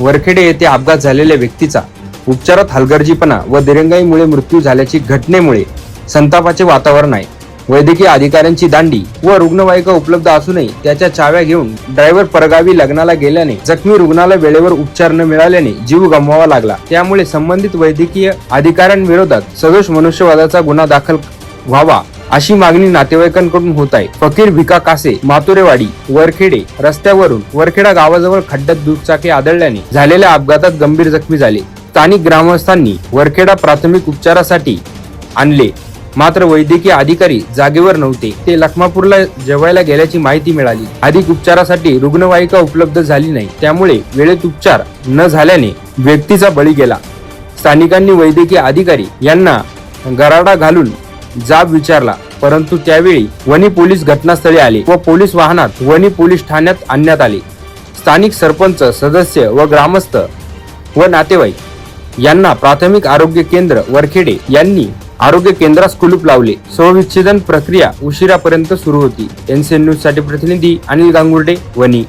वरखेडे येथे अपघात झालेल्या व्यक्तीचा उपचारात हलगर्जीपणा व दिरंगाईमुळे मृत्यू झाल्याची घटनेमुळे संतापाचे वातावरण आहे. वैद्यकीय अधिकाऱ्यांची दांडी व रुग्णवाहिका उपलब्ध असूनही त्याच्या चाव्या घेऊन ड्रायव्हर परगावी लग्नाला गेल्याने जखमी रुग्णाला वेळेवर उपचार न मिळाल्याने जीव गमवावा लागला. त्यामुळे संबंधित वैद्यकीय अधिकाऱ्यांविरोधात सदोष मनुष्यवादाचा गुन्हा दाखल व्हावा. अशी मागणी नातेवाईकांकडून होत आहे. फकीर भिका कासे मातुरेवाडी वरखेडे रस्त्यावरून वरखेडा गावाजवळ खड्ड्यात दुचाकी आदळल्याने झालेल्या अपघातात गंभीर जखमी झाले. स्थानिक ग्रामस्थांनी वरखेडा प्राथमिक उपचारासाठी आणले. मात्र वैद्यकीय अधिकारी जागेवर नव्हते. ते लखमापूरला जेवायला गेल्याची माहिती मिळाली. अधिक उपचारासाठी रुग्णवाहिका उपलब्ध झाली नाही. त्यामुळे वेळेत उपचार न झाल्याने व्यक्तीचा बळी गेला. स्थानिकांनी वैद्यकीय अधिकारी यांना गराडा घालून जाब विचारला परंतु त्यावेळी वणी पोलीस घटनास्थळी आले व पोलीस वाहनात वणी पोलीस ठाण्यात आणण्यात आले. स्थानिक सरपंच सदस्य व ग्रामस्थ व नातेवाईक यांना प्राथमिक आरोग्य केंद्र वरखेडे यांनी आरोग्य केंद्रास कुलूप लावले. स्वविच्छेदन प्रक्रिया उशिरापर्यंत सुरू होती. एनसीएन न्यूजसाठी प्रतिनिधी अनिल गांगुर्डे वणी.